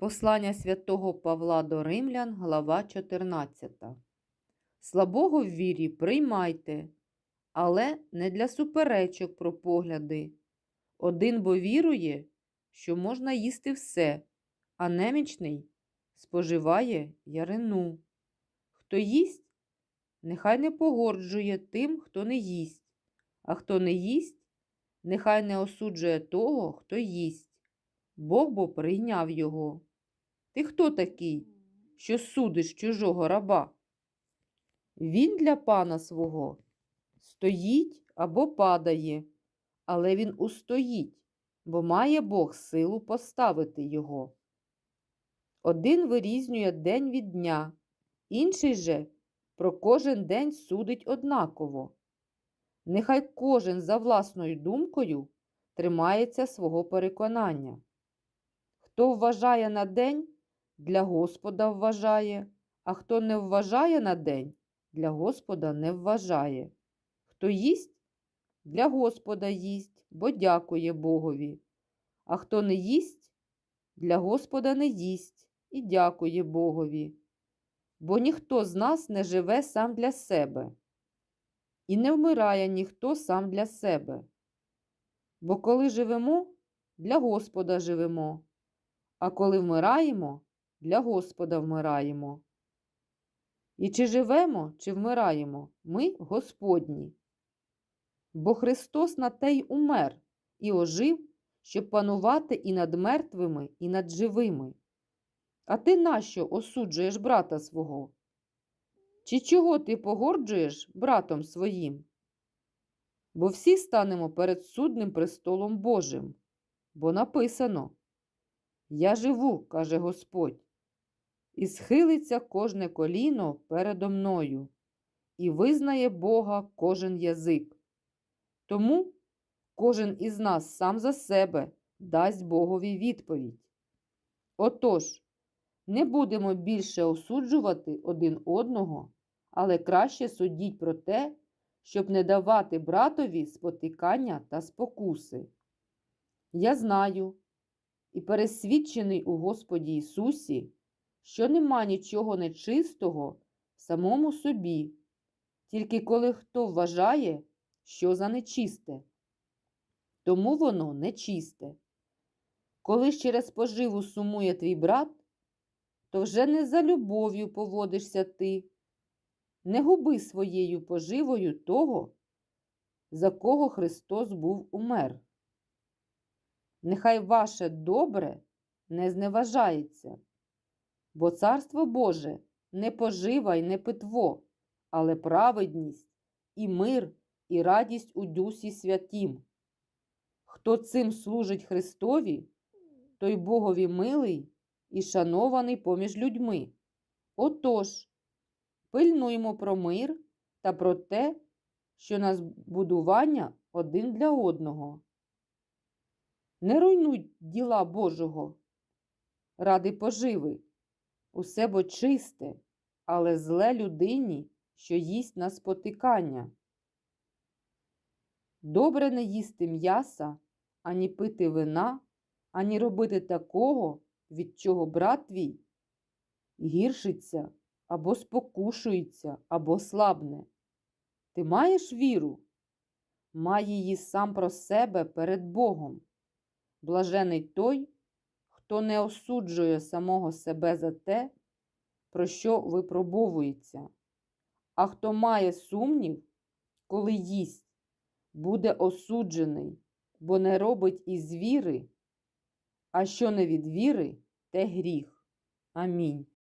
Послання святого Павла до Римлян, глава 14. Слабого в вірі приймайте, але не для суперечок про погляди. Один бо вірує, що можна їсти все, а немічний споживає ярину. Хто їсть, нехай не погорджує тим, хто не їсть, а хто не їсть, нехай не осуджує того, хто їсть. Бог бо прийняв його. Ти хто такий, що судиш чужого раба? Він для пана свого стоїть або падає, але він устоїть, бо має Бог силу поставити його. Один вирізнює день від дня, інший же про кожен день судить однаково. Нехай кожен за власною думкою тримається свого переконання. Хто вважає на день, для Господа вважає, а хто не вважає на день, для Господа не вважає. Хто їсть, для Господа їсть, бо дякує Богові. А хто не їсть, для Господа не їсть і дякує Богові. Бо ніхто з нас не живе сам для себе, і не вмирає ніхто сам для себе. Бо коли живемо, для Господа живемо, а коли вмираємо, для Господа вмираємо. І чи живемо, чи вмираємо, ми Господні. Бо Христос на те й умер і ожив, щоб панувати і над мертвими, і над живими. А ти нащо осуджуєш брата свого? Чи чого ти погорджуєш братом своїм? Бо всі станемо перед судним престолом Божим, бо написано Я живу, каже Господь, і схилиться кожне коліно передо мною, і визнає Бога кожен язик. Тому кожен із нас сам за себе дасть Богові відповідь. Отож, не будемо більше осуджувати один одного, але краще судіть про те, щоб не давати братові спотикання та спокуси. Я знаю і пересвідчений у Господі Ісусі, що нема нічого нечистого в самому собі, тільки коли хто вважає, що за нечисте. Тому воно нечисте. Коли ж через поживу сумує твій брат, то вже не за любов'ю поводишся ти. Не губи своєю поживою того, за кого Христос був умер. Нехай ваше добре не зневажається, бо Царство Боже не пожива й не питво, але праведність і мир, і радість у Дусі Святім. Хто цим служить Христові, той Богові милий і шанований поміж людьми. Отож, пильнуємо про мир та про те, що нас будування один для одного. Не руйнуй діла Божого ради поживи, усе бо чисте, але зле людині, що їсть на спотикання. Добре не їсти м'яса, ані пити вина, ані робити такого, від чого брат твій гіршиться або спокушується, або слабне. Ти маєш віру? Май її сам про себе перед Богом. Блажений той, хто не осуджує самого себе за те, про що випробовується, а хто має сумнів, коли їсть, буде осуджений, бо не робить із віри, а що не від віри, те гріх. Амінь.